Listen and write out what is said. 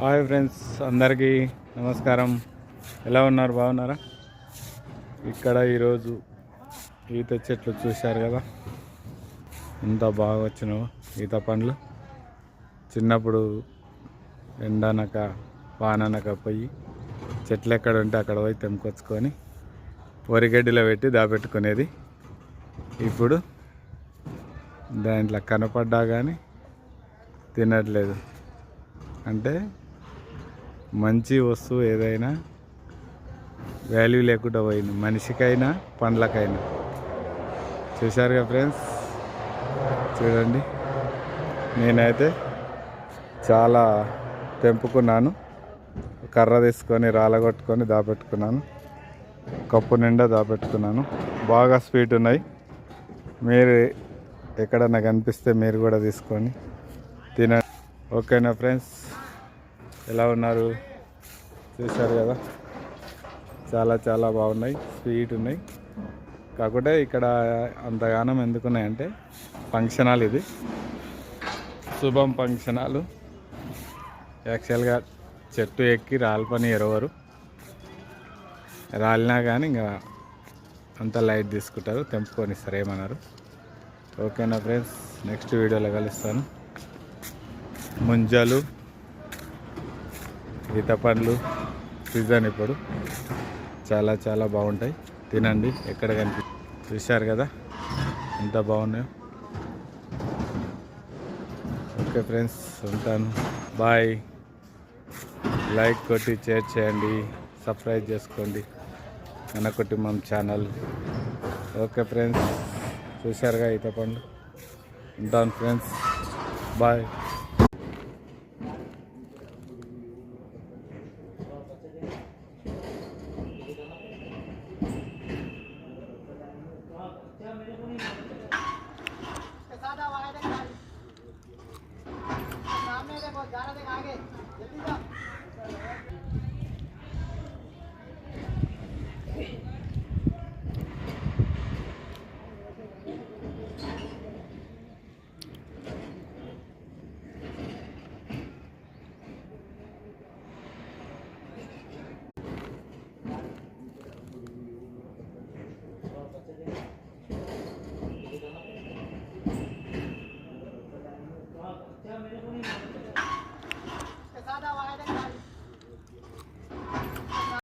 Hi friends అందరికీ నమస్కారం. ఎలా ఉన్నారు? బాగున్నారా? ఇక్కడ ఈరోజు ఈత చెట్లు చూశారు కదా? ఎంత బాగా వచ్చినావు ఈత పండ్లు? చిన్నప్పుడు ఎండనక వాననక పోయి చెట్లు ఎక్కడ ఉంటే అక్కడ పోయి తెంపుకొచ్చుకొని వరిగడ్డిలో పెట్టి దాపెట్టుకునేది. ఇప్పుడు దాంట్లో కనపడ్డా కానీ తినట్లేదు. అంటే మంచి వస్తువు ఏదైనా వాల్యూ లేకుండా పోయింది. మనిషికైనా పండ్లకైనా. చూశారుగా ఫ్రెండ్స్ చూడండి. నేనైతే చాలా తెంపుకున్నాను. కర్ర తీసుకొని రాలగొట్టుకొని దాపెట్టుకున్నాను. కప్పు నిండా దాపెట్టుకున్నాను. బాగా స్వీట్ ఉన్నాయి. మీరు ఎక్కడన్నా కనిపిస్తే మీరు కూడా తీసుకొని తిన ఓకేనా ఫ్రెండ్స్ ఎలా ఉన్నారు? చూశారు కదా? చాలా చాలా బాగున్నాయి. స్వీట్ ఉన్నాయి. కాకుంటే ఇక్కడ అంతగానం ఎందుకున్నాయంటే ఫంక్షన్ హాల్ ఇది. శుభం ఫంక్షన్ హాల్ యాక్చువల్గా చెట్టు ఎక్కి రాలిపని ఎరవరు. రాలినా కానీ ఇంకా అంత లైట్ తీసుకుంటారు. తెంపుకొని ఇస్తారు ఏమన్నారు ఓకేనా ఫ్రెండ్స్? నెక్స్ట్ వీడియోలో కలుస్తాను. ముంజలు ఈత పండ్లు సీజన్ ఇప్పుడు చాలా చాలా బాగుంటాయి. తినండి ఎక్కడ కనిపి చూశారు కదా? ఎంత బాగున్నాయో. ఓకే ఫ్రెండ్స్ ఉంటాను. బాయ్. లైక్ కొట్టి షేర్ చేయండి. సబ్స్క్రైబ్ చేసుకోండి. మన కుటుంబం ఛానల్. ఓకే ఫ్రెండ్స్ చూశారుగా ఈత ఉంటాను ఫ్రెండ్స్. బాయ్. Okay.